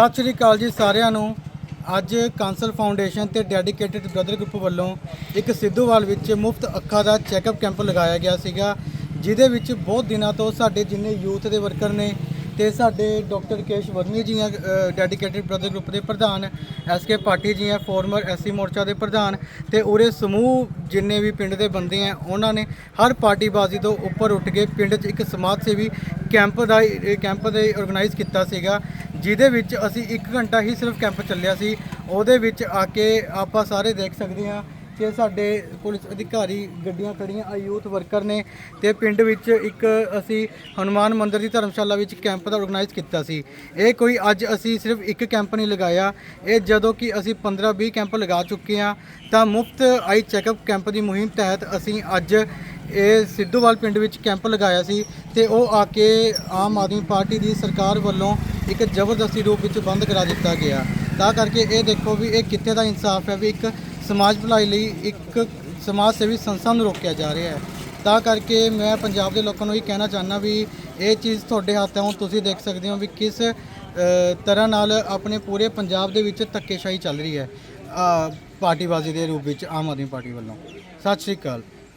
ਸਤਿ ਸ਼੍ਰੀ ਅਕਾਲ ਜੀ ਸਾਰਿਆਂ ਨੂੰ। ਅੱਜ ਕਾਂਸਲ ਫਾਊਂਡੇਸ਼ਨ ਤੇ ਡੈਡੀਕੇਟਿਡ ਬ੍ਰਦਰ ਗਰੁੱਪ ਵੱਲੋਂ ਇੱਕ ਸਿੱਧੂਵਾਲ ਵਿੱਚ ਮੁਫਤ ਅੱਖਾਂ ਦਾ ਚੈੱਕਅਪ ਕੈਂਪ ਲਗਾਇਆ ਗਿਆ ਸੀਗਾ, ਜਿਹਦੇ ਵਿੱਚ ਬਹੁਤ ਦਿਨਾਂ ਤੋਂ ਸਾਡੇ ਜਿੰਨੇ ਯੂਥ ਦੇ ਵਰਕਰ ਨੇ ਤੇ ਸਾਡੇ ਡਾਕਟਰ ਕੇਸ਼ ਵਰਨੀ ਜੀ ਆ ਡੈਡੀਕੇਟਿਡ ਬ੍ਰਦਰ ਗਰੁੱਪ ਦੇ ਪ੍ਰਧਾਨ ਐਸਕੇ ਪਾਟੀ ਜੀ ਆ ਫਾਰਮਰ ਐਸਸੀ ਮੋਰਚਾ ਦੇ ਪ੍ਰਧਾਨ ਤੇ ਉਰੇ ਸਮੂਹ ਜਿੰਨੇ ਵੀ ਪਿੰਡ ਦੇ ਬੰਦੇ ਆ, ਉਹਨਾਂ ਨੇ ਹਰ ਪਾਰਟੀਬਾਜ਼ੀ ਤੋਂ ਉੱਪਰ ਉੱਠ ਕੇ ਪਿੰਡ 'ਚ ਇੱਕ ਸਮਾਜ ਸੇਵੀ ਕੈਂਪ ਦਾ ਕੈਂਪ ਦੇ ਆਰਗੇਨਾਈਜ਼ ਕੀਤਾ ਸੀਗਾ, ਜਿਹਦੇ ਵਿੱਚ ਅਸੀਂ 1 ਘੰਟਾ ਹੀ ਸਿਰਫ ਕੈਂਪ ਚੱਲਿਆ ਸੀ, ਉਹਦੇ ਵਿੱਚ ਆ ਕੇ ਆਪਾਂ ਸਾਰੇ ਦੇਖ ਸਕਦੇ ਹਾਂ ਕਿ ਸਾਡੇ ਪੁਲਿਸ ਅਧਿਕਾਰੀ ਗੱਡੀਆਂ ਖੜੀਆਂ ਆ ਯੂਥ ਵਰਕਰ ਨੇ ਤੇ ਪਿੰਡ ਵਿੱਚ ਇੱਕ ਅਸੀਂ ਹਨੂਮਾਨ ਮੰਦਿਰ ਦੀ ਧਰਮਸ਼ਾਲਾ ਵਿੱਚ ਕੈਂਪ ਦਾ ਆਰਗੇਨਾਈਜ਼ ਕੀਤਾ ਸੀ। ਇਹ ਕੋਈ ਅੱਜ ਅਸੀਂ ਸਿਰਫ ਇੱਕ ਕੈਂਪ ਨਹੀਂ ਲਗਾਇਆ। ਇਹ ਜਦੋਂ ਕਿ ਅਸੀਂ 15-20 ਕੈਂਪ ਲਗਾ ਚੁੱਕੇ ਹਾਂ, ਤਾਂ ਮੁਫਤ ਆਈ ਚੈੱਕਅਪ ਕੈਂਪ ਦੀ ਮੁਹਿੰਮ ਤਹਿਤ ਅਸੀਂ ਅੱਜ ਇਹ ਸਿੱਧੂਵਾਲ ਪਿੰਡ ਵਿੱਚ ਕੈਂਪ ਲਗਾਇਆ ਸੀ ਤੇ ਉਹ ਆ ਕੇ ਆਮ ਆਦਮੀ ਪਾਰਟੀ ਦੀ ਸਰਕਾਰ ਵੱਲੋਂ ਇੱਕ ਜ਼ਬਰਦਸਤੀ ਰੂਪ ਵਿੱਚ ਬੰਦ ਕਰਾ ਦਿੱਤਾ ਗਿਆ। ਤਾਂ ਕਰਕੇ ਇਹ ਦੇਖੋ ਵੀ ਇਹ ਕਿੱਥੇ ਦਾ ਇਨਸਾਫ ਹੈ ਵੀ ਇੱਕ ਸਮਾਜ ਭਲਾਈ ਲਈ ਇੱਕ ਸਮਾਜ ਸੇਵੀ ਸੰਸਥਾ ਨੂੰ ਰੋਕਿਆ ਜਾ ਰਿਹਾ ਹੈ। ਤਾਂ ਕਰਕੇ ਮੈਂ ਪੰਜਾਬ ਦੇ ਲੋਕਾਂ ਨੂੰ ਇਹ ਕਹਿਣਾ ਚਾਹੁੰਦਾ ਵੀ ਇਹ ਚੀਜ਼ ਤੁਹਾਡੇ ਹੱਥ ਹੈ ਹੁਣ, ਤੁਸੀਂ ਦੇਖ ਸਕਦੇ ਹੋ ਵੀ ਕਿਸ ਤਰ੍ਹਾਂ ਨਾਲ ਆਪਣੇ ਪੂਰੇ ਪੰਜਾਬ ਦੇ ਵਿੱਚ ਧੱਕੇਸ਼ਾਹੀ ਚੱਲ ਰਹੀ ਹੈ ਪਾਰਟੀਬਾਜ਼ੀ ਦੇ ਰੂਪ ਵਿੱਚ ਆਮ ਆਦਮੀ ਪਾਰਟੀ ਵੱਲੋਂ। ਸਤਿ ਸ਼੍ਰੀ ਅਕਾਲ।